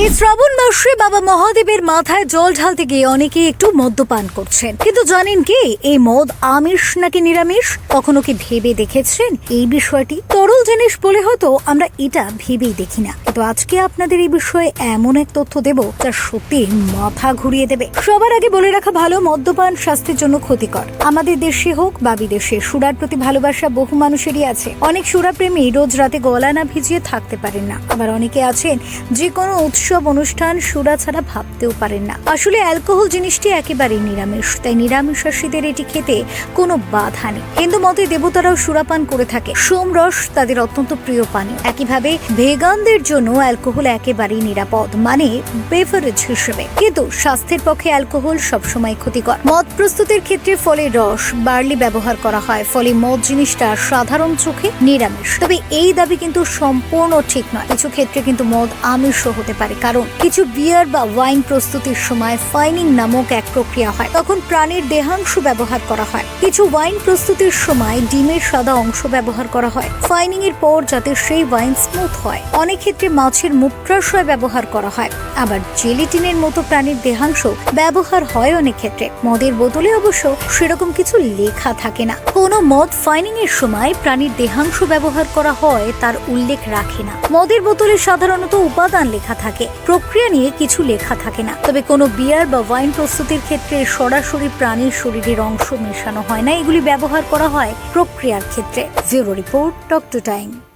এই শ্রাবণ মাসে বাবা মহাদেবের মাথায় জল ঢালতে গিয়ে অনেকে একটু মদ্যপান করছেন। কিন্তু জানেন কি, এই মদ আমিষ নাকি নিরামিষ? কখনো কি ভেবে দেখেছেন এই বিষয়টি? তরল জিনিস বলে হয়তো আমরা এটা ভেবেই দেখি না। কিন্তু আজকে আপনাদের এই বিষয়ে এমন এক তথ্য দেব যা সত্যি মাথা ঘুরিয়ে দেবে। সবার আগে বলে রাখা ভালো, মদ্যপান স্বাস্থ্যের জন্য ক্ষতিকর। আমাদের দেশে হোক বা বিদেশে, সুরার প্রতি ভালোবাসা বহু মানুষেরই আছে। অনেক সুরাপ্রেমী রোজ রাতে গলা না ভিজিয়ে থাকতে পারেন না। আবার অনেকে আছেন যে কোনো উৎসব অনুষ্ঠান সুরা ছাড়া ভাবতেও পারেন না। আসলে অ্যালকোহল জিনিসটি একেবারেই নিরামিষ, তাই নিরামিষাসীদের এটি খেতে কোনো বাধা নেই। হিন্দু মতে দেবতারাও সুরাপান করে থাকে। সোমরস তাদের অত্যন্ত প্রিয় পানীয়। একইভাবে ভেগানদের জন্য অ্যালকোহল একেবারেই নিরাপদ মানে বেভারেজ হিসেবে। কিন্তু স্বাস্থ্যের পক্ষে অ্যালকোহল সবসময় ক্ষতিকর। মদ প্রস্তুতের ক্ষেত্রে ফলে রস বার্লি ব্যবহার করা হয়, ফলে মদ জিনিসটা সাধারণ চোখে নিরামিষ। তবে এই দাবি কিন্তু সম্পূর্ণ ঠিক নয়। কিছু ক্ষেত্রে কিন্তু মদ আমিষও হতে পারে। কারণ কিছু বিয়ার বা ওয়াইন প্রস্তুতির সময় ফাইনিং নামক এক প্রক্রিয়া হয়, তখন প্রাণীর দেহাংশ ব্যবহার করা হয়। কিছু ওয়াইন প্রস্তুতির সময় ডিমের সাদা অংশ ব্যবহার করা হয়। ফাইনিং এর পর যাতে সেই ওয়াইন স্মুথ হয়, অনেক ক্ষেত্রে মাছের মূত্রাশয় ব্যবহার করা হয়। আবার জেলিটিনের মতো প্রাণীর দেহাংশ ব্যবহার হয় অনেক ক্ষেত্রে। মদের বোতলে অবশ্য সেরকম কিছু লেখা থাকে না। কোনো মদ ফাইনিং এর সময় প্রাণীর দেহাংশ ব্যবহার করা হয় তার উল্লেখ রাখে না। মদের বোতলে সাধারণত উপাদান লেখা থাকে প্রক্রিয়া নিয়ে কিছু লেখা থাকে না। তবে কোনো বিয়ার বা ওয়াইন প্রস্তুতির ক্ষেত্রে সরাসরি প্রাণীর শরীরের অংশ মেশানো হয় না। এগুলি ব্যবহার করা হয় প্রক্রিয়ার ক্ষেত্রে। Zero report talk to time.